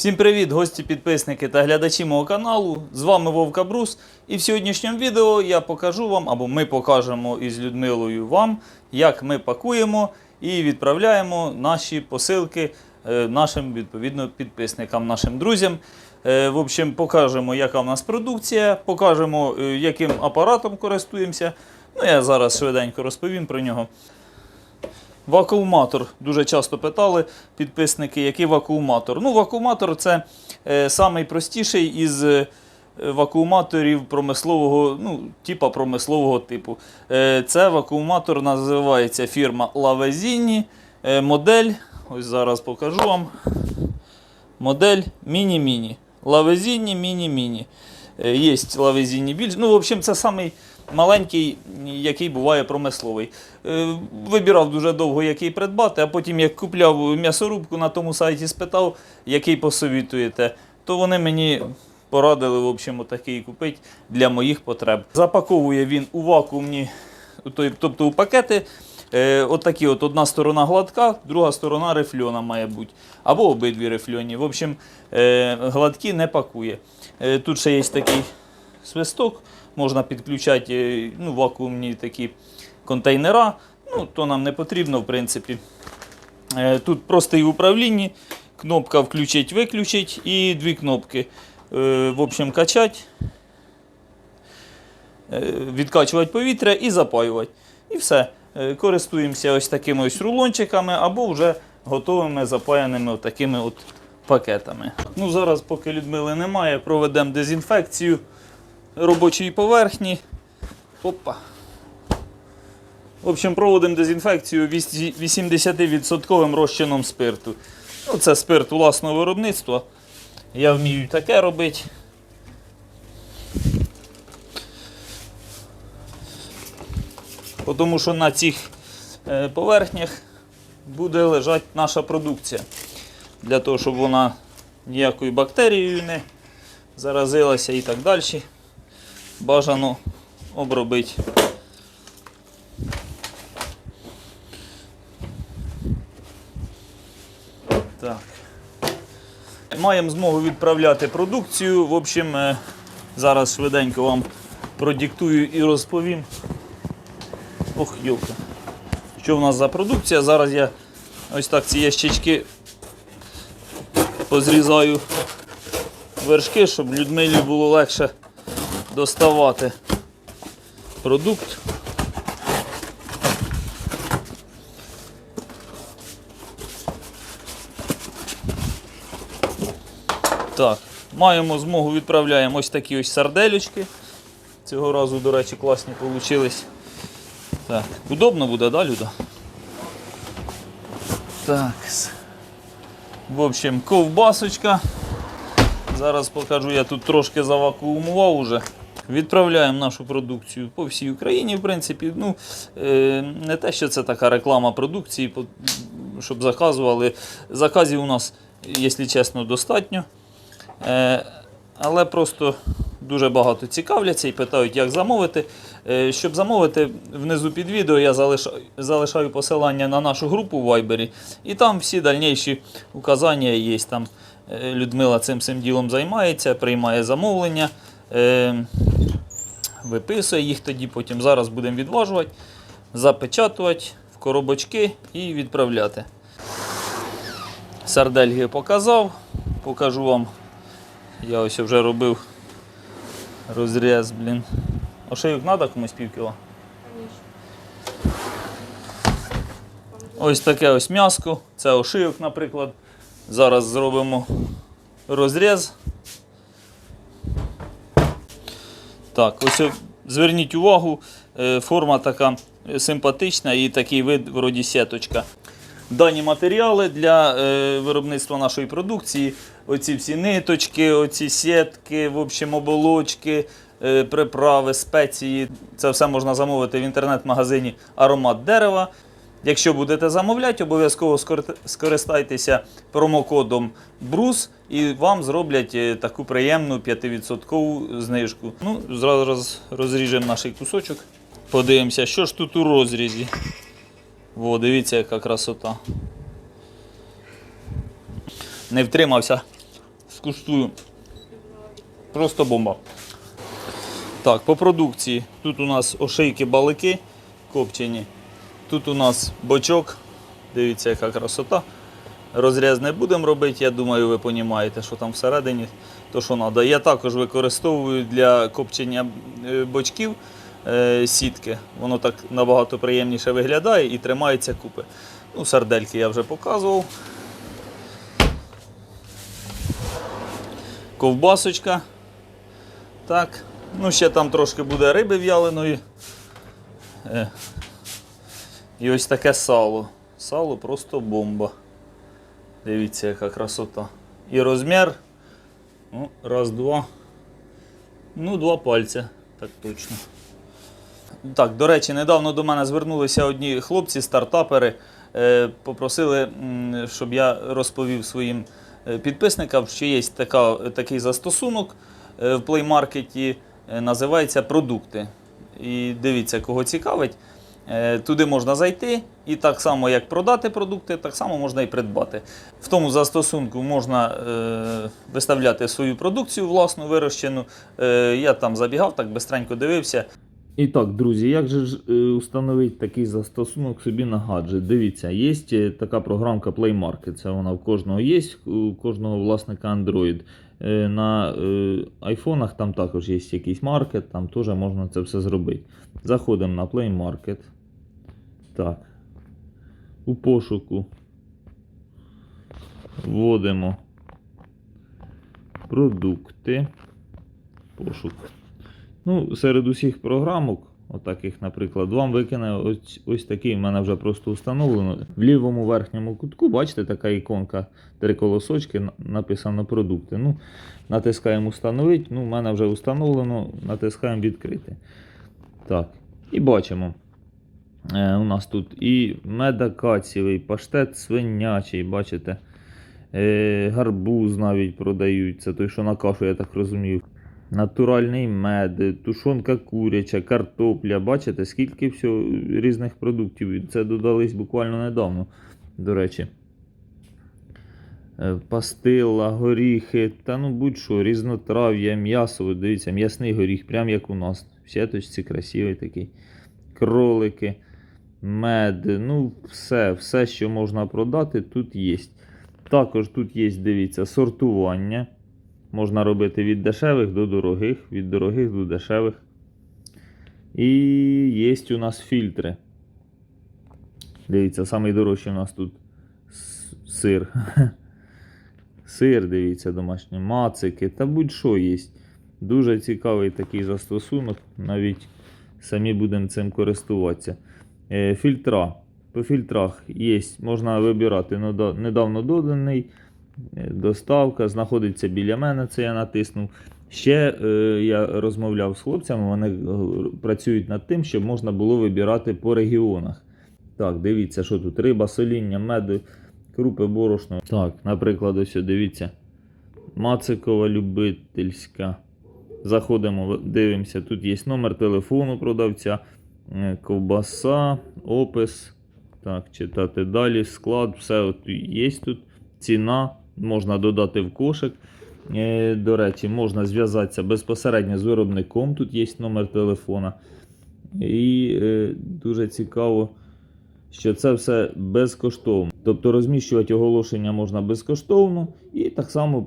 Всім привіт, гості, підписники та глядачі мого каналу. З вами Вовка Брус. І в сьогоднішньому відео я покажу вам, або ми покажемо із Людмилою вам, як ми пакуємо і відправляємо наші посилки е, нашим відповідно підписникам, нашим друзям. Е, В общем, покажемо, яка в нас продукція, покажемо, е, яким апаратом користуємося. Ну, я зараз швиденько розповім про нього. Вакууматор. Дуже часто питали підписники, який вакууматор. Ну, вакууматор це е, самий простіший із е, вакууматорів промислового, ну, типа промислового типу. Е, це вакууматор називається фірма Lavazini. Е, модель, ось зараз покажу вам. Модель міні-міні. Лавезінні, міні-міні. Е, Є лавезінні більш. Ну, в общем, це самий маленький, який буває промисловий. Е, Вибирав дуже довго, який придбати, а потім, як купляв м'ясорубку на тому сайті, спитав, який посовітуєте, то вони мені порадили, в общем, такий купити для моїх потреб. Запаковує він у вакуумні, тобто у пакети. Е, от такі от одна сторона гладка, друга сторона рифльона має бути. Або обидві рифльоні. В общем, е, гладкі не пакує. Е, тут ще є такий свисток, можна підключати е, ну, вакуумні такі контейнера. Ну, то нам не потрібно, в принципі. Тут простий в управлінні, кнопка включить-виключить і дві кнопки. В общем, качать, е, відкачувати повітря і запаювати. І все. Е, Користуємося ось такими ось рулончиками або вже готовими запаяними такими от пакетами. Ну, Зараз, поки Людмили немає, проведемо дезінфекцію робочої поверхні. Опа. В общем, проводимо дезінфекцію 80% розчином спирту. Ну, це спирт власного виробництва. Я вмію таке робити. Тому що на цих е, поверхнях буде лежати наша продукція. Для того, щоб вона ніякою бактерією не заразилася і так далі. Бажано обробити. Так. Маємо змогу відправляти продукцію. В общем, е, зараз швиденько вам продиктую і розповім. Ох, йолка. Що в нас за продукція? Зараз я ось так ці ящички позрізаю вершки, щоб Людмилі було легше доставати продукт. Так, маємо змогу відправляємо ось такі ось сарделючки. Цього разу, до речі, класні вийшли. Так, удобно буде, да, Люда? Так. В общем, ковбасочка. Зараз покажу, я тут трошки завакуумував уже. Відправляємо нашу продукцію по всій Україні, в принципі. Ну, е, не те, що це така реклама продукції, щоб заказували. Заказів у нас, якщо чесно, достатньо. Е, але просто дуже багато цікавляться і питають, як замовити. Е, щоб замовити, внизу під відео я залишаю, посилання на нашу групу в Viber, і там всі дальніші указання є. Там е, Людмила цим всім ділом займається, приймає замовлення, е, виписує їх тоді, потім зараз будемо відважувати, запечатувати в коробочки і відправляти. Сардельги показав, покажу вам. Я ось вже робив розріз, блін. Ошейок треба комусь півкіла? Ось таке ось м'яско. Це ошийок, наприклад. Зараз зробимо розріз. Так, ось зверніть увагу, е, форма така симпатична і такий вид вроді сіточка. Дані матеріали для е, виробництва нашої продукції. Оці всі ниточки, оці сітки, в общем, оболочки, е, приправи, спеції. Це все можна замовити в інтернет-магазині Аромат дерева. Якщо будете замовляти, обов'язково скористайтеся промокодом BRUS і вам зроблять е, таку приємну 5% знижку. Ну, зразу роз- розріжемо наш кусочок. Подивимося, що ж тут у розрізі. Во, дивіться, яка красота. Не втримався. Скуштую. Просто бомба. Так, по продукції. Тут у нас ошейки балики копчені. Тут у нас бочок. Дивіться, яка красота. Розріз не будемо робити, я думаю, ви розумієте, що там всередині, то що треба. Я також використовую для копчення е, бочків е, сітки. Воно так набагато приємніше виглядає і тримається купи. Ну, сардельки я вже показував. Ковбасочка. Так. Ну, ще там трошки буде риби в'яленої. Е. І ось таке сало. Сало просто бомба. Дивіться, яка красота. І розмір. Ну, раз, два. Ну, два пальця. Так точно. Так, до речі, недавно до мене звернулися одні хлопці, стартапери, е, попросили, щоб я розповів своїм підписникам, що є така, такий застосунок е, в Play Market, е, називається продукти. І дивіться, кого цікавить. Е, Туди можна зайти і так само, як продати продукти, так само можна і придбати. В тому застосунку можна е, виставляти свою продукцію власну вирощену. Е, я там забігав, так бистренько дивився. І так, друзі, як же ж е, установити такий застосунок собі на гаджет? Дивіться, є е, така програмка Play Market. Це вона в кожного є, у кожного власника Android. Е, На айфонах там також є якийсь маркет, там теж можна це все зробити. Заходимо на Play Market. Так. У пошуку вводимо продукти. Пошук. Ну, серед усіх програмок, отаких, наприклад, вам викине ось, ось такий, в мене вже просто встановлено. В лівому верхньому кутку, бачите, така іконка, три колосочки, написано продукти. Ну, натискаємо установити. Ну, в мене вже встановлено, натискаємо відкрити. Так. І бачимо. Е, у нас тут і медакацієвий, паштет свинячий, бачите. Е, гарбуз навіть продають. Це той, що на кашу, я так розумію. Натуральний мед, тушонка куряча, картопля. Бачите, скільки всього різних продуктів. Це додались буквально недавно, до речі. Е, Пастила, горіхи, та ну будь-що, різнотрав'я, м'ясо. Дивіться, м'ясний горіх, прям як у нас. В сіточці красивий такий. Кролики, мед, ну все, все, що можна продати, тут є. Також тут є, дивіться, сортування. Можна робити від дешевих до дорогих, від дорогих до дешевих. І є у нас фільтри. Дивіться, найдорожчий у нас тут сир. Сир, дивіться, домашні мацики та будь-що є. Дуже цікавий такий застосунок. Навіть самі будемо цим користуватися. Е, Фільтра. По фільтрах є, можна вибирати недавно доданий. Е, Доставка знаходиться біля мене, це я натиснув. Ще е, я розмовляв з хлопцями, вони е, працюють над тим, щоб можна було вибирати по регіонах. Так, дивіться, що тут риба, соління, меду, крупи, борошно. Так, наприклад, ось дивіться. Мацикова любительська. Заходимо, дивимося, тут є номер телефону продавця, е, ковбаса, опис. Так, читати далі, склад, все от є тут. Ціна, можна додати в кошик. Е, До речі, можна зв'язатися безпосередньо з виробником. Тут є номер телефона. І е, дуже цікаво, що це все безкоштовно. Тобто розміщувати оголошення можна безкоштовно і так само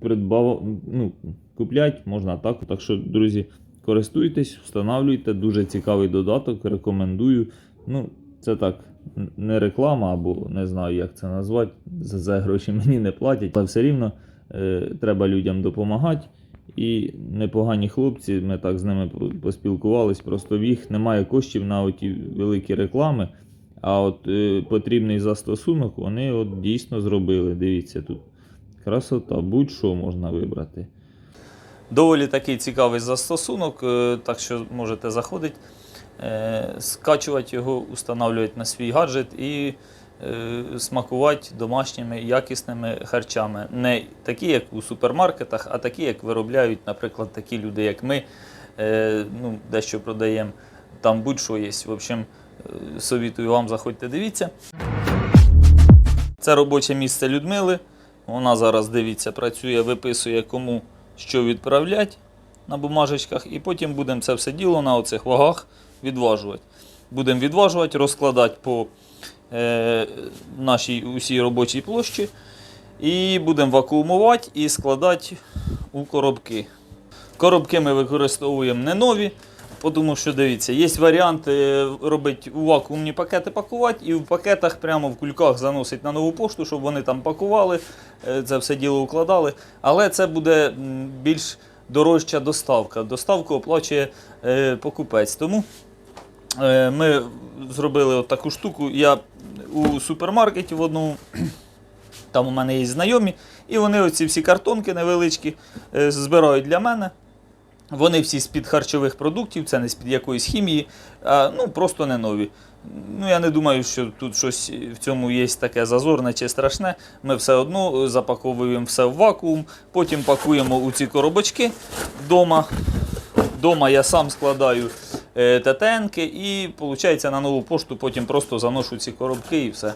придбав, ну, купляти можна так. Так що, друзі, користуйтесь, встановлюйте. Дуже цікавий додаток, рекомендую. Ну, це так, не реклама, або не знаю, як це назвати. За це гроші мені не платять, але все рівно е, треба людям допомагати. І непогані хлопці, ми так з ними по- поспілкувались, просто в їх немає коштів на оті великі реклами. А от е, потрібний застосунок вони от дійсно зробили. Дивіться тут. Красота, будь-що можна вибрати. Доволі такий цікавий застосунок, е, так що можете заходити, скачувати його, установлювати на свій гаджет і е, смакувати домашніми якісними харчами. Не такі, як у супермаркетах, а такі, як виробляють, наприклад, такі люди, як ми, е, ну, дещо продаємо. Там будь-що є. В общем, е, совітую вам, заходьте, дивіться. Це робоче місце Людмили. Вона зараз, дивіться, працює, виписує кому що відправляти на бумажечках, і потім будемо це все діло на оцих вагах відважувати. Будемо відважувати, розкладати по е, нашій усій робочій площі. І будемо вакуумувати і складати у коробки. Коробки ми використовуємо не нові, тому що дивіться, є варіант е, робити у вакуумні пакети пакувати і в пакетах прямо в кульках заносити на нову пошту, щоб вони там пакували, е, це все діло укладали. Але це буде більш дорожча доставка. Доставку оплачує е, покупець. Тому ми зробили от таку штуку. Я у супермаркеті в одному. Там у мене є знайомі, і вони оці всі картонки невеличкі е, збирають для мене. Вони всі з-під харчових продуктів, це не з-під якоїсь хімії, а ну просто не нові. Ну, я не думаю, що тут щось в цьому є таке зазорне чи страшне. Ми все одно запаковуємо все в вакуум, потім пакуємо у ці коробочки вдома. Дома я сам складаю е, і, виходить, на нову пошту потім просто заношу ці коробки і все.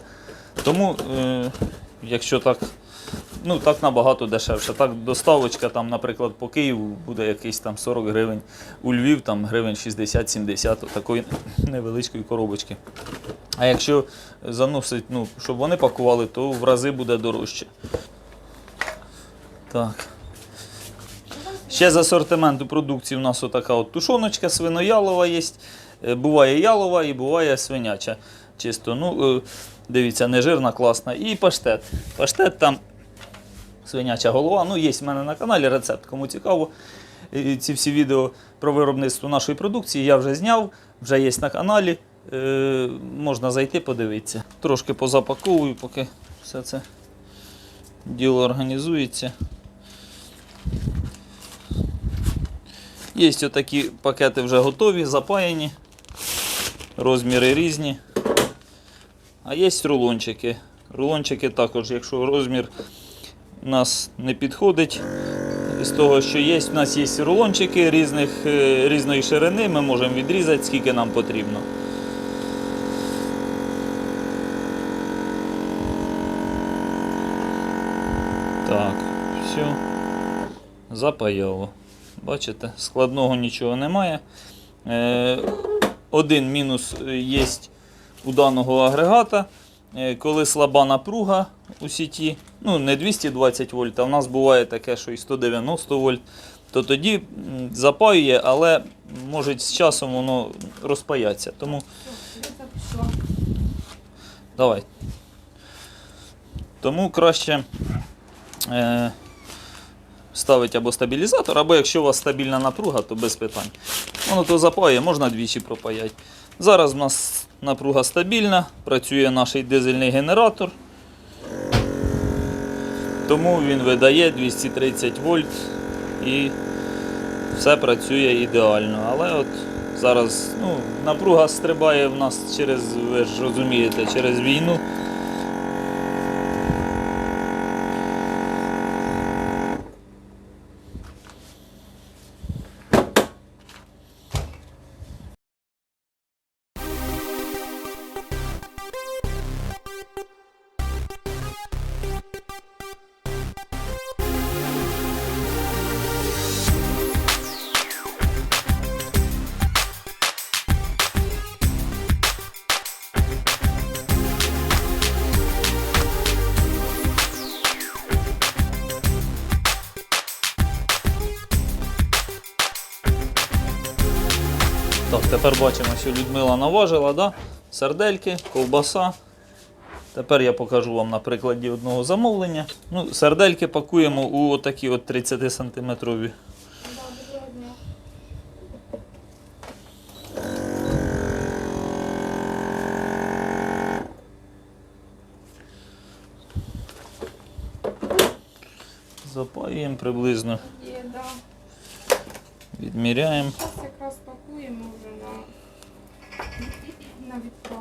Тому, е, якщо так, ну так набагато дешевше. Так, доставочка, там, наприклад, по Києву буде якийсь там 40 гривень, у Львів там гривень 60-70 такої невеличкої коробочки. А якщо заносить, ну, щоб вони пакували, то в рази буде дорожче. Так. Ще з асортименту продукції у нас отака от тушоночка свиноялова є. Е, Буває ялова і буває свиняча. Чисто, ну, е, дивіться, нежирна, класна. І паштет. Паштет там свиняча голова. Ну, є в мене на каналі рецепт, кому цікаво. Ці всі відео про виробництво нашої продукції я вже зняв, вже є на каналі. Е, можна зайти, подивитися. Трошки позапаковую, поки все це діло організується. Є отакі пакети вже готові, запаяні, розміри різні. А є рулончики. Рулончики також, якщо розмір у нас не підходить з того, що є, у нас є рулончики різних, е, різної ширини, ми можемо відрізати, скільки нам потрібно. Так, все. Запаяло. Бачите, складного нічого немає. Е, один мінус є у даного агрегата. Е, Коли слаба напруга у сіті, ну не 220 вольт, а в нас буває таке, що і 190 вольт, то тоді запаює, але може з часом воно розпаятися. Тому давай. Тому краще е, ставити або стабілізатор, або якщо у вас стабільна напруга, то без питань. Воно то запаює, можна двічі пропаяти. Зараз у нас напруга стабільна, працює наш дизельний генератор. Тому він видає 230 вольт і все працює ідеально. Але от зараз ну, напруга стрибає в нас через, ви ж розумієте, через війну. Тепер бачимо, що Людмила наважила, да? сардельки, ковбаса. Тепер я покажу вам на прикладі одного замовлення. Ну, сардельки пакуємо у такі от 30 сантиметрові. Запаюємо приблизно, відміряємо. Зараз якраз пакуємо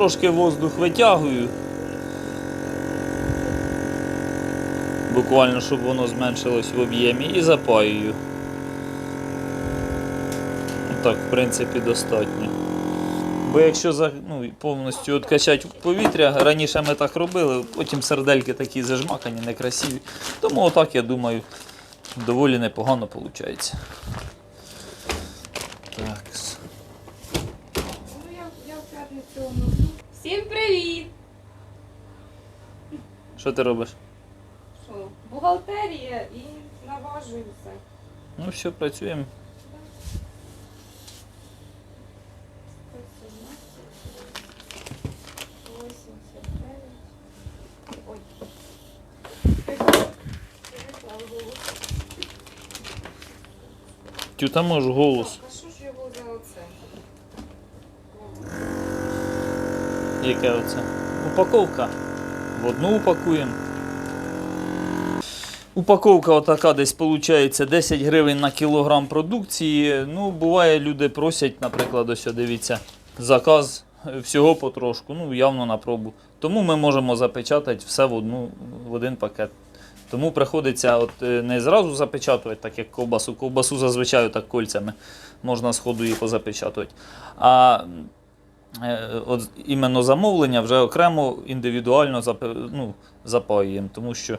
трошки воздух витягую. Буквально, щоб воно зменшилось в об'ємі і запаюю. Так, в принципі, достатньо. Бо якщо ну, повністю відкачати повітря, раніше ми так робили, потім сердельки такі зажмакані, некрасиві. Тому отак, я думаю, доволі непогано виходить. Так. Ну я, я в п'ятницю оновлю. Всім привіт! Що ти робиш? Що? Бухгалтерія і наважую все. Ну все, працюємо. 117, 89. Ой. Переклав голос. Тю там можеш голос. А що ж його за оце? Яке оце? Упаковка. В одну упакуємо. Упаковка отака десь виходить 10 гривень на кілограм продукції. Ну, буває, люди просять, наприклад, ось дивіться, заказ всього потрошку, ну явно на пробу. Тому ми можемо запечатати все в, одну, в один пакет. Тому приходиться от, е, не зразу запечатувати, так як ковбасу. Ковбасу зазвичай так кольцями можна з ходу її позапечатувати. А от іменно замовлення вже окремо індивідуально ну, запаюємо, тому що е,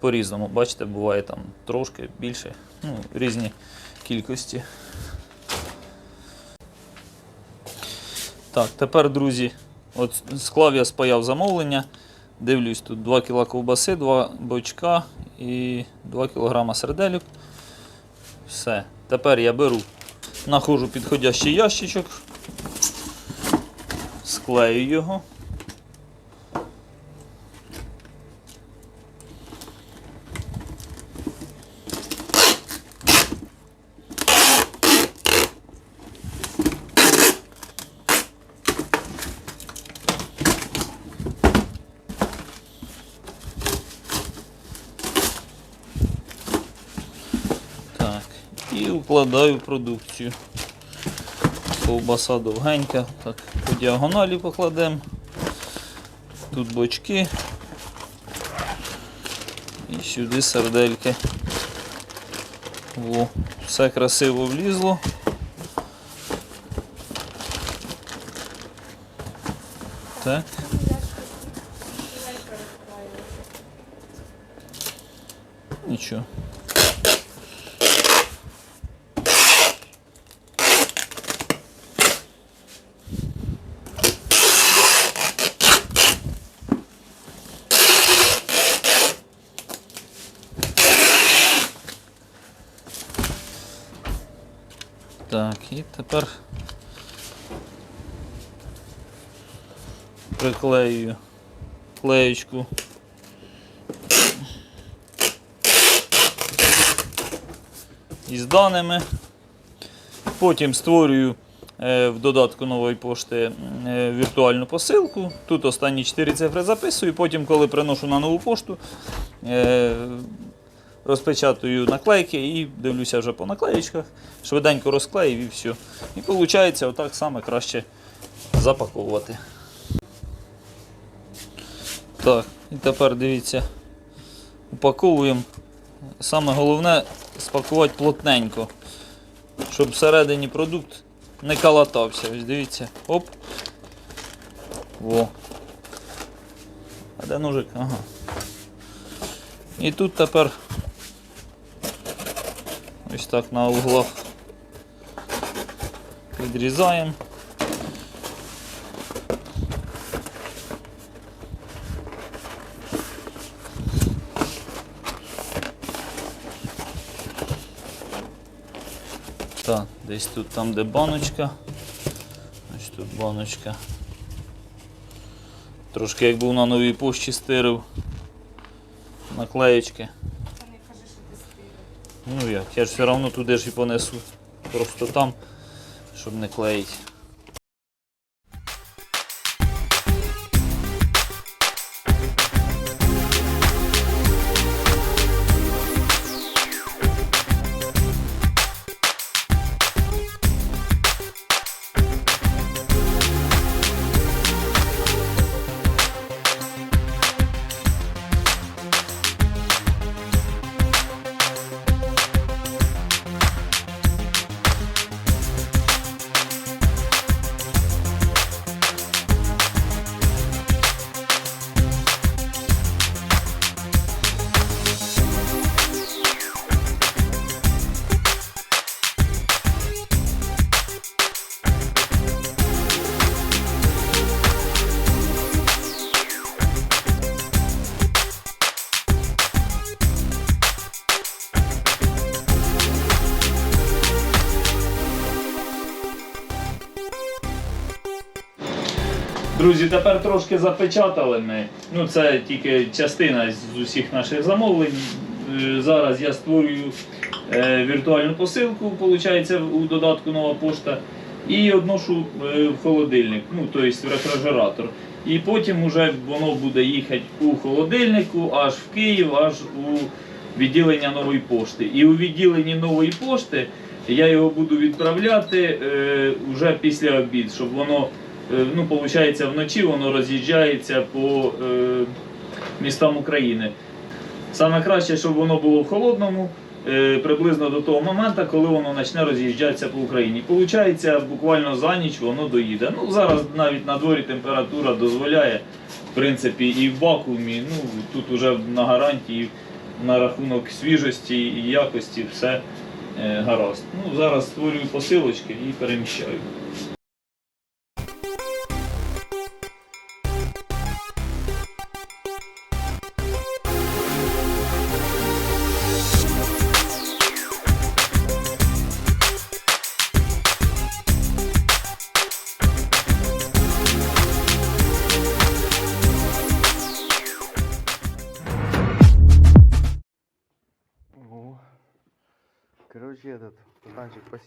по-різному, бачите, буває там трошки більше, ну, різні кількості. Так, тепер, друзі, от склав я спаяв замовлення. Дивлюсь, тут 2 кг ковбаси, 2 бочка і 2 кг серделюк. Все. Тепер я беру, знаходжу підходящий ящичок, склею його. І укладаю продукцію. Ковбаса довгенька, так, по діагоналі покладемо. Тут бочки. І сюди сердельки. Во, все красиво влізло. Так. Нічого. Так, і тепер приклею клеєчку. Із даними. Потім створюю е, в додатку нової пошти е, віртуальну посилку. Тут останні 4 цифри записую, потім, коли приношу на нову пошту, е, розпечатую наклейки і дивлюся вже по наклеєчках, швиденько розклеїв і все. І виходить, отак саме краще запаковувати. Так, і тепер дивіться, упаковуємо. Саме головне спакувати плотненько, щоб всередині продукт не калатався. Ось дивіться. Оп. Во. А де ножик? Ага. І тут тепер ось так на углах підрізаємо. Так, десь тут там, де баночка. Ось тут баночка. Трошки як був на новій пошті стирив. Наклеєчки. Та не кажи, що ти стирив. Ну як, я ж все одно туди ж і понесу. Просто там, щоб не клеїть. Друзі, тепер трошки запечатали ми. Ну, це тільки частина з усіх наших замовлень. Е, Зараз я створюю е, віртуальну посилку, виходить, у додатку нова пошта, і одношу е, в холодильник, ну, тобто в рефрижератор. І потім вже воно буде їхати у холодильнику аж в Київ, аж у відділення нової пошти. І у відділенні нової пошти я його буду відправляти вже після обід, щоб воно, ну, виходить, вночі воно роз'їжджається по е, містам України. Саме краще, щоб воно було в холодному, е, приблизно до того моменту, коли воно почне роз'їжджатися по Україні. Получається, буквально за ніч воно доїде. Ну, зараз навіть на дворі температура дозволяє, в принципі, і в вакуумі. Ну, тут вже на гарантії на рахунок свіжості і якості все е, гаразд. Ну, зараз створюю посилочки і переміщаю.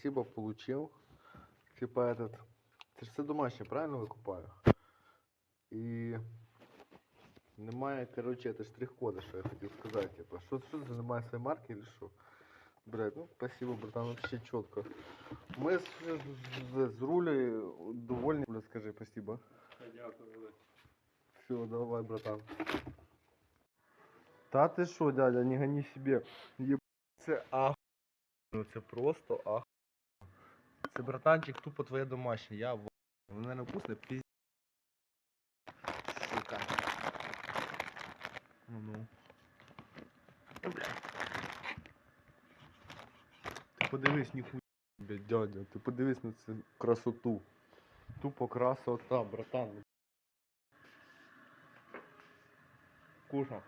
спасибо, получил. Типа этот, це ж все домашнє, правильно викупаю? І немає, короче, это штрих-кода, що я хотів сказати. Типа, що, що це немає своєї марки или що? Блядь, ну спасибо, братан, вообще чітко. Ми з, з, з Рулей довольні, блядь, скажи спасибо. Все, давай, братан. Та ти що, дядя, не гони себе. Єб... Це ах... Ну це просто ах... Це братанчик тупо твоє домашнє, я в... Воно не вкусне, піз... Сука. Ну ну. Ти подивись, ніхуя, дядя, ти подивись на цю красоту. Тупо красота, братан. Куша.